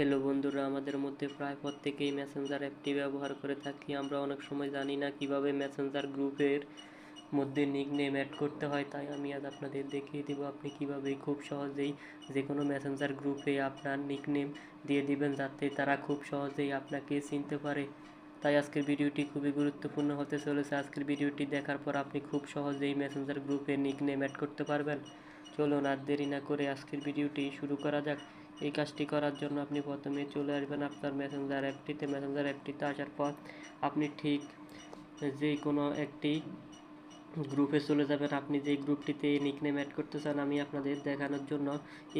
Hello বন্ধুরা, আমাদের মধ্যে প্রায় প্রত্যেকেই মেসেঞ্জার অ্যাপটি ব্যবহার করে থাকি। আমরা অনেক সময় জানি না কীভাবে মেসেঞ্জার গ্রুপের মধ্যে নিক নেম অ্যাড করতে হয়, তাই আমি আজ আপনাদের দেখিয়ে দিব আপনি কীভাবে খুব সহজেই যে কোনো মেসেঞ্জার গ্রুপে আপনার নিক নেম দিয়ে দিবেন, যাতে তারা খুব সহজেই আপনাকে চিনতে পারে। তাই আজকের ভিডিওটি খুবই গুরুত্বপূর্ণ হতে চলেছে। আজকের ভিডিওটি দেখার পর আপনি খুব সহজেই মেসেঞ্জার গ্রুপে নিক নেম অ্যাড করতে পারবেন। চলুন আর দেরি না করে আজকের ভিডিওটি শুরু করা যাক। এই কাজটি করার জন্য আপনি প্রথমে চলে আসবেন আপনার মেসেঞ্জার অ্যাপটিতে মেসেঞ্জার অ্যাপটিতে আসার পর আপনি ঠিক যে কোনো একটি গ্রুপে চলে যাবেন। আপনি যেই গ্রুপটিতে নিকনেম অ্যাড করতে চান আমি আপনাদের দেখানোর জন্য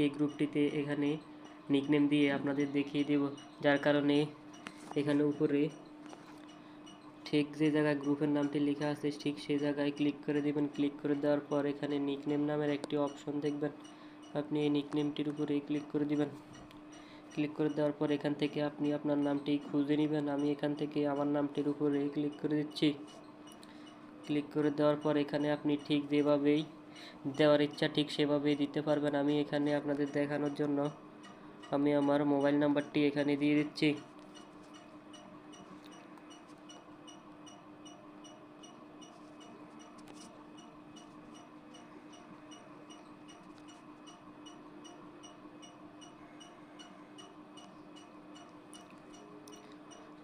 এই গ্রুপটিতে এখানে নিকনেম দিয়ে আপনাদের দেখিয়ে দেব। যার কারণে এখানে উপরে ঠিক যে জায়গায় গ্রুপের নামটি লেখা আছে, ঠিক সেই জায়গায় ক্লিক করে দেবেন। ক্লিক করে দেওয়ার পর এখানে নিকনেম নামের একটি অপশন দেখবেন। আপনি এই নিকনেমটির উপরে ক্লিক করে দেবেন। ক্লিক করে দেওয়ার পর এখান থেকে আপনি আপনার নামটি খুঁজে নেবেন। আমি এখান থেকে আমার নামটির উপরে ক্লিক করে দিচ্ছি। ক্লিক করে দেওয়ার পর এখানে আপনি ঠিক যেভাবেই দেওয়ার ইচ্ছা ঠিক সেভাবেই দিতে পারবেন। আমি এখানে আপনাদের দেখানোর জন্য আমি আমার মোবাইল নাম্বারটি এখানে দিয়ে দিচ্ছি।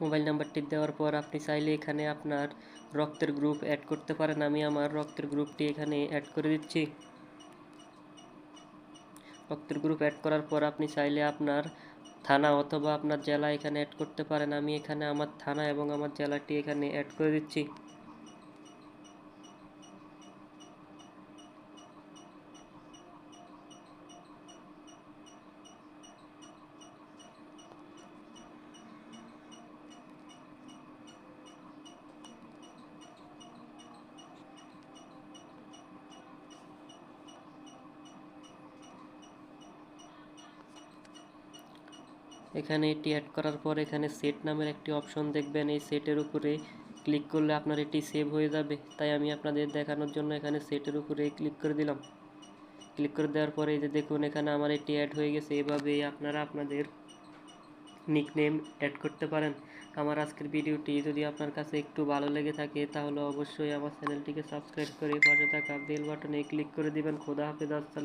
মোবাইল নাম্বারটি দেওয়ার পর আপনি চাইলে এখানে আপনার রক্তের গ্রুপ অ্যাড করতে পারেন। আমি আমার রক্তের গ্রুপটি এখানে অ্যাড করে দিচ্ছি। রক্তের গ্রুপ অ্যাড করার পর আপনি চাইলে আপনার থানা অথবা আপনার জেলা এখানে অ্যাড করতে পারেন। আমি এখানে আমার থানা এবং আমার জেলাটি এখানে অ্যাড করে দিচ্ছি। এখানে এটি অ্যাড করার পর এখানে সেট নামের একটি অপশন দেখবেন। এই সেটের উপরে ক্লিক করলে আপনার এটি সেভ হয়ে যাবে। তাই আমি আপনাদের দেখানোর জন্য এখানে সেটের উপরে ক্লিক করে দিলাম। ক্লিক করে দেওয়ার পরে এই যে দেখুন, এখানে আমার এটি অ্যাড হয়ে গেছে। এভাবে আপনারা আপনাদের নিকনেম অ্যাড করতে পারেন। আমার আজকের ভিডিওটি যদি আপনার কাছে একটু ভালো লেগে থাকে, তাহলে অবশ্যই আমার চ্যানেলটিকে সাবস্ক্রাইব করে পাশে থাকা বেল বাটনে ক্লিক করে দিবেন। খোদা হাফেজ, আসসালাম